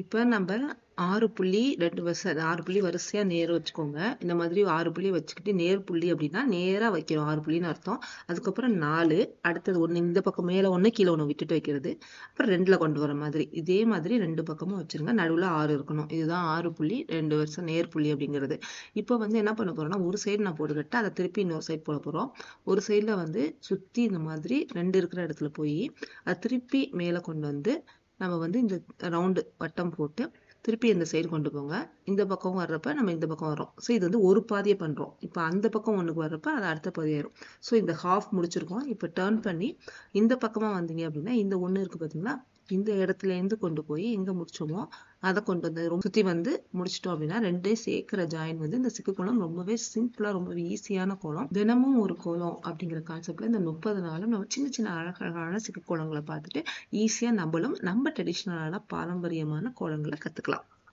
இப்போ நம்ம ஆறு புள்ளி ரெண்டு வரிசை ஆறு புள்ளி வரிசையாக நேர் வச்சுக்கோங்க. இந்த மாதிரி ஆறு புள்ளி வச்சுக்கிட்டு நேர் புள்ளி அப்படின்னா நேராக வைக்கிறோம் ஆறு புள்ளின்னு அர்த்தம். அதுக்கப்புறம் நாலு அடுத்தது ஒன்று இந்த பக்கம் மேலே ஒன்று கீழே ஒன்று விட்டுட்டு வைக்கிறது. அப்புறம் ரெண்டில் கொண்டு வர மாதிரி. இதே மாதிரி ரெண்டு பக்கமும் வச்சிருங்க. நடுவில் ஆறு இருக்கணும். இதுதான் ஆறு புள்ளி ரெண்டு வருஷம் நேர் புள்ளி அப்படிங்கிறது. இப்போ வந்து என்ன பண்ண போகிறோம்னா ஒரு சைடு நான் போட்டுக்கிட்டு அதை திருப்பி இன்னொரு சைடு போட போகிறோம் ஒரு சைடில் வந்து சுற்றி இந்த மாதிரி ரெண்டு இருக்கிற இடத்துல போய் அதை திருப்பி மேலே கொண்டு வந்து நம்ம வந்து இந்த ரவுண்டு வட்டம் போட்டு திருப்பி இந்த சைடு கொண்டு போங்க. இந்த பக்கம் வர்றப்ப நம்ம இந்த பக்கம் வரோம் ஸோ இது வந்து ஒரு பாதியை பண்றோம். இப்போ அந்த பக்கம் ஒண்ணுக்கு வர்றப்ப அது அடுத்த பாதி ஆயிரும் ஸோ இந்த ஹாஃப் முடிச்சிருக்கோம். இப்போ டேர்ன் பண்ணி இந்த பக்கமா வந்தீங்க அப்படின்னா இந்த ஒண்ணு இருக்கு பாத்தீங்களா? இந்த இடத்துல இருந்து கொண்டு போய் எங்க முடிச்சோமோ அதை கொண்டு வந்து ரொம்ப சுத்தி வந்து முடிச்சிட்டோம் அப்படின்னா ரெண்டையும் சேர்க்கிற ஜாயின் வந்து இந்த சிக்கு கோலம் ரொம்பவே சிம்பிளாக ரொம்பவே ஈஸியான கோலம் தினமும் ஒரு கோலம் அப்படிங்கிற கான்செப்ட்ல இந்த முப்பது நாளும் நம்ம சின்ன சின்ன அழகழகான சிக்கு கோலங்களை பார்த்துட்டு ஈஸியா நம்மளும் நம்ம ட்ரெடிஷ்னலான பாரம்பரியமான கோலங்களை கத்துக்கலாம்.